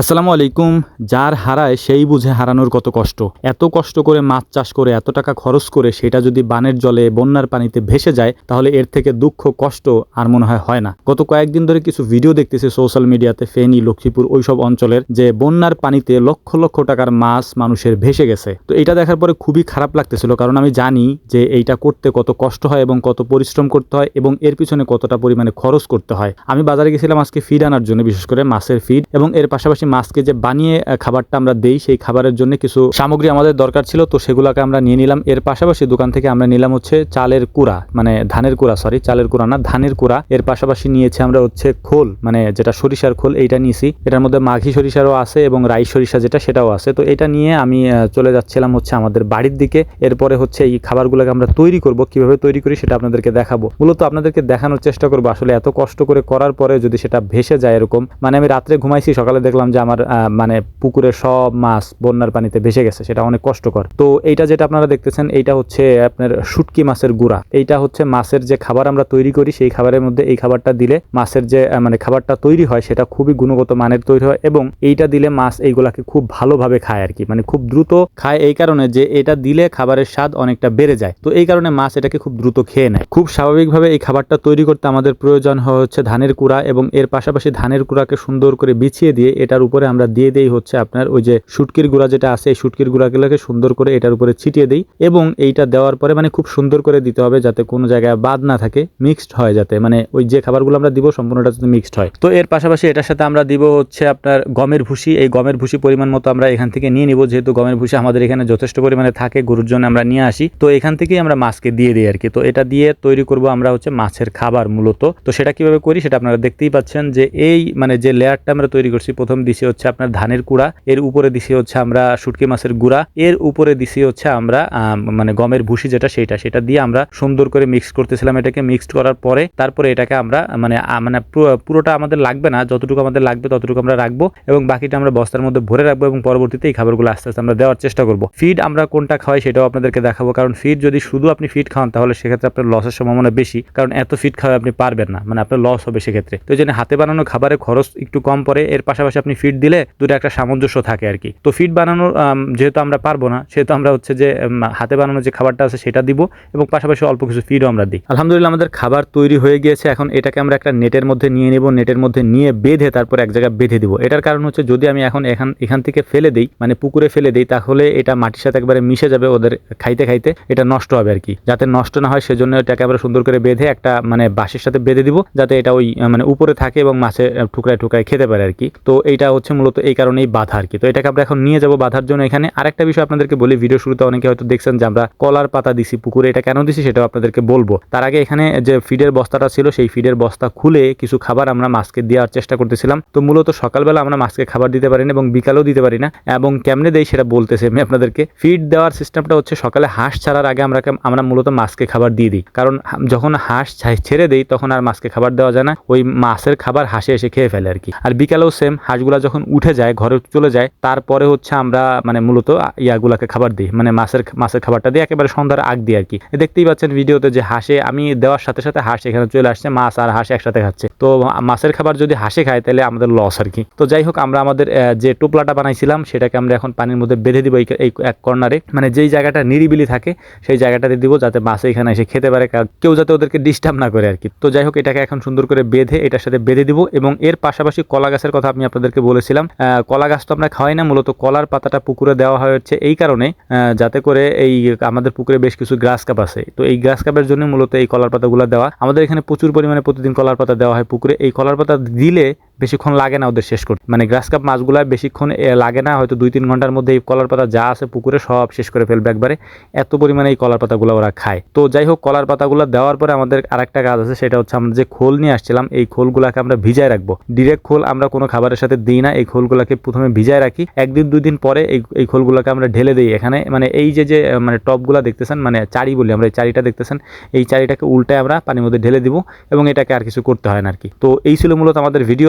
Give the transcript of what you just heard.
আসসালামু আলাইকুম। যার হারায় সেই বুঝে হারানোর কত কষ্ট। এত কষ্ট করে মাছ চাষ করে, এত টাকা খরচ করে সেটা যদি বানের জলে, বন্যার পানিতে ভেসে যায়, তাহলে এর থেকে দুঃখ, কষ্ট আর মনে হয় হয় না। গত কয়েকদিন ধরে কিছু ভিডিও দেখতেছি সোশ্যাল মিডিয়াতে, ফেনী, লক্ষ্মীপুর ওইসব অঞ্চলের যে বন্যার পানিতে লক্ষ লক্ষ টাকার মাছ মানুষের ভেসে গেছে। তো এটা দেখার পরে খুবই খারাপ লাগতেছিল, কারণ আমি জানি যে এইটা করতে কত কষ্ট হয় এবং কত পরিশ্রম করতে হয় এবং এর পিছনে কতটা পরিমাণে খরচ করতে হয়। আমি বাজারে গেছিলাম আজকে ফিড আনার জন্য, বিশেষ করে মাছের ফিড এবং এর পাশাপাশি মাছকে যে বানিয়ে খাবারটা আমরা দেই, সেই খাবারের জন্য কিছু সামগ্রী আমাদের দরকার ছিল। তো সেগুলোকে আমরা নিয়ে নিলাম। এর পাশাপাশি দোকান থেকে আমরা নিলাম হচ্ছে চালের কুড়া মানে ধানের কুড়া সরি চালের কুড়া না, ধানের কুড়া। এর পাশাপাশি নিয়েছি আমরা হচ্ছে খোল মানে যেটা সরিষার খোল, এইটা নিয়েছি। এটার মধ্যে মাঘি সরিষারও আছে এবং রাই সরিষা যেটা, সেটাও আছে। তো এটা নিয়ে আমি চলে যাচ্ছিলাম হচ্ছে আমাদের বাড়ির দিকে। এরপরে হচ্ছে এই খাবারগুলোকে আমরা তৈরি করব। কীভাবে তৈরি করি সেটা আপনাদেরকে দেখাবো। মূলত আপনাদেরকে দেখানোর চেষ্টা করব। আসলে এত কষ্ট করে করার পরে যদি সেটা ভেসে যায় এরকম মানে আমি রাত্রে ঘুমাইছি, সকালে দেখলাম যে আমার আহ, মানে পুকুরে সব মাছ বন্যার পানিতে ভেসে গেছে সেটা অনেক কষ্টকর। তো এইটা যেটা আপনারা দেখতেছেন এইটা হচ্ছে আপনার শুটকি মাছের গুঁড়া। এইটা হচ্ছে মাছের যে খাবার আমরা তৈরি করি সেই খাবারের মধ্যে এই খাবারটা দিলে মাছের যে মানে খাবারটা তৈরি হয় সেটা খুবই গুণগত মানের তৈরি হয় এবং এইটা দিলে মাছ এইগুলাকে খুব ভালোভাবে খায় আর কি মানে খুব দ্রুত খায় এই কারণে যে এটা দিলে খাবারের স্বাদ অনেকটা বেড়ে যায়। তো এই কারণে মাছ এটাকে খুব দ্রুত খেয়ে নেয়। খুব স্বাভাবিকভাবে এই খাবারটা তৈরি করতে আমাদের প্রয়োজন হচ্ছে ধানের কুড়া এবং এর পাশাপাশি ধানের কুড়াকে সুন্দর করে বিছিয়ে দিয়ে এটার উপরে আমরা দিয়ে দেই হচ্ছে আপনার ওই যে শুটকির গুঁড়া যেটা আছে, এই শুটকির গুঁড়াগুলোকে সুন্দর করে এটার উপরে ছিটিয়ে দেই এবং এইটা দেওয়ার পরে মানে খুব সুন্দর করে দিতে হবে যাতে কোনো জায়গায় বাদ না থাকে, মিক্সড হয় যাতে। মানে ওই যে খাবারগুলো আমরা দিব সম্পূর্ণটা যাতে মিক্সড হয়। তো এর পাশাপাশি এটার সাথে আমরা দিব হচ্ছে আপনার গমের ভুসি। এই গমের ভুসি পরিমাণ মতো আমরা এখান থেকে নিয়ে নিব। যেহেতু গমের ভুসি আমাদের এখানে যথেষ্ট পরিমাণে থাকে, গরুর জন্য আমরা নিয়ে আসি। তো এখান থেকেই আমরা মাছকে দিয়ে দিই আর কি তো এটা দিয়ে তৈরি করব আমরা হচ্ছে মাছের খাবার মূলত। তো সেটা কীভাবে করি সেটা আপনারা দেখতেই পাচ্ছেন যে এই মানে যে লেয়ারটা আমরা তৈরি করছি, প্রথম দিছি হচ্ছে আপনার ধানের কুড়া, এর উপরে দিছি হচ্ছে আমরা শুটকি মাছের গুঁড়া, এর উপরে দিছি হচ্ছে আমরা মানে গমের ভুসি যেটা সেটা সেটা দিয়ে আমরা সুন্দর করে মিক্স করতেছিলাম এটাকে মিক্সড করার পরে, তারপরে এটাকে আমরা মানে মানে পুরোটা আমাদের লাগবে না, যতটুকু আমাদের লাগবে ততটুকু আমরা রাখব এবং বাকিটা আমরা বস্তার মধ্যে ভরে রাখব এবং পরবর্তীতে এই খাবারগুলো আস্তে আস্তে আমরা দেওয়ার চেষ্টা করব। ফিড আমরা কোনটা খাওয়াই সেটাও আপনাদেরকে দেখাবো, কারণ ফিড যদি শুধু আপনি ফিড খাওয়ান তাহলে সেক্ষেত্রে আপনার লসের সম্ভাবনা বেশি, কারণ এত ফিড খাওয়া আপনি পারবেন না মানে আপনার লস হবে সেক্ষেত্রে। তো জন্য হাতে বানানো খাবারের খরচ একটু কম পড়ে, এর পাশাপাশি আপনি ফিড দিলে দুটো একটা সামঞ্জস্য থাকে আর কি। তো ফিড বানানোর যেহেতু আমরা পারব না সেহেতু আমরা হচ্ছে যে হাতে বানানো যে খাবারটা আছে সেটা দিব এবং পাশাপাশি অল্প কিছু ফিডও আমরা দিই। আলহামদুলিল্লাহ আমাদের খাবার তৈরি হয়ে গিয়েছে এখন এটাকে আমরা একটা নেটের মধ্যে নিয়ে নেব নেটের মধ্যে নিয়ে বেঁধে তারপর এক জায়গায় বেঁধে দিব। এটার কারণ হচ্ছে যদি আমি এখন এখান এখান থেকে ফেলে দিই মানে পুকুরে ফেলে দিই তাহলে এটা মাটির সাথে একবারে মিশে যাবে ওদের খাইতে খাইতে এটা নষ্ট হবে আর কি। যাতে নষ্ট না হয় সেজন্য এটাকে আমরা সুন্দর করে বেঁধে একটা মানে বাঁশের সাথে বেঁধে দিব যাতে এটা ওই মানে উপরে থাকে এবং মাছে আহ, টুকরায় টুকরায় খেতে পারে আর কি। তো এইটা হচ্ছে মূলত এই কারণেই বাধা আর কি। তো এটাকে আমরা এখন নিয়ে যাব বাধার জন্য এখানে। আরেকটা বিষয় আপনাদেরকে বলি, ভিডিও শুরুতে অনেকে হয়তো দেখছেন যে আমরা কলার পাতা দিছি, পুকুরে এটা কেন দিছি সেটাও আপনাদেরকে বলব। তার আগে এখানে যে ফিডের বস্তাটা ছিল, সেই ফিডের বস্তা খুলে কিছু খাবার আমরা মাছকে দেওয়ার চেষ্টা করতেছিলাম। তো মূলত সকালবেলা আমরা মাছকে খাবার দিতে পারি না এবং বিকালেও দিতে পারি না। এবং কেমনে দেই সেটা বলতেছে আমি আপনাদেরকে। ফিড দেওয়ার সিস্টেমটা হচ্ছে সকালে হাঁস ছাড়ার আগে আমরা আমরা মূলত মাছকে খাবার দিয়ে দিই। কারণ যখন হাঁস ছেড়ে দেই, তখন আর মাছকে খাবার দেওয়া যায় না। ওই মাছের খাবার হাঁসে এসে খেয়ে ফেলে আর কি। আর বিকালেও সেম হাঁসগুলা যখন উঠে যায়, ঘরে চলে যায়, তারপরে হচ্ছে আমরা মানে মূলত ইয়াগুলাকে খাবার দিই। মানে মাছের মাছের খাবারটা দিই একেবারে সন্ধ্যার আগ দিই আর কি দেখতেই পাচ্ছেন ভিডিওতে যে হাঁসে, আমি দেওয়ার সাথে সাথে হাঁস এখানে চলে আসছে, মাছ আর হাঁস একসাথে খাচ্ছে। তো মাছের খাবার যদি হাঁসে খায়, তাহলে আমাদের লস আর কি তো যাই হোক, আমরা আমাদের যে টোপলাটা বানাইছিলাম, সেটাকে আমরা এখন পানির মধ্যে বেঁধে দিব এই এই এক কর্নারে। মানে যেই জায়গাটা নিরিবিলি থাকে, সেই জায়গাটাতে দিব যাতে মাছ এখানে এসে খেতে পারে কেউ যাতে ওদেরকে ডিস্টার্ব না করে আর কি তো যাই হোক, এটাকে এখন সুন্দর করে বেঁধে, এটার সাথে বেঁধে দিব এবং এর পাশাপাশি কলা গাছের কথা আমি আপনাদেরকে বলেছিলাম কলা গাছ তো আমরা খাওয়াই না, মূলত কলার পাতাটা পুকুরে দেওয়া হয় হচ্ছে এই কারণে যাতে করে এই আমাদের পুকুরে বেশ কিছু গ্রাস কাপ আছে। তো এই গ্রাস কাপের জন্য মূলত এই কলার পাতাগুলো দেওয়া। আমাদের এখানে প্রচুর পরিমাণে প্রতিদিন কলার পাতা দেওয়া হয় পুকুরে। এই কলার পাতা দিলে বেশিক্ষণ লাগে না ওদের শেষ করতে। মানে গ্রাস কাপ মাছগুলো বেশিক্ষণ লাগে না, হয়তো দুই তিন ঘণ্টার মধ্যে এই কলার পাতা যা আছে পুকুরে সব শেষ করে ফেলবে একবারে। এত পরিমাণে এই কলার পাতাগুলো ওরা খায়। তো যাই হোক, কলার পাতাগুলো দেওয়ার পরে আমাদের আরেকটা কাজ আছে, সেটা হচ্ছে আমরা যে খোল নিয়ে আসছিলাম, এই খোলগুলোকে আমরা ভিজায় রাখব। ডিরেক্ট খোল আমরা কোনো খাবারের সাথে দিই না, এই খোলগুলোকে প্রথমে ভিজায় রাখি। একদিন দুই দিন পরে এই এই খোলগুলোকে আমরা ঢেলে দিই এখানে। মানে এই যে যে মানে টপগুলো দেখতেছেন মানে চারি বলি আমরা, এই চারিটা দেখতেছেন, এই চারিটাকে উল্টায় আমরা পানির মধ্যে ঢেলে দিব এবং এটাকে আর কিছু করতে হয় না আর কি। তো এই ছিল মূলত আমাদের ভিডিও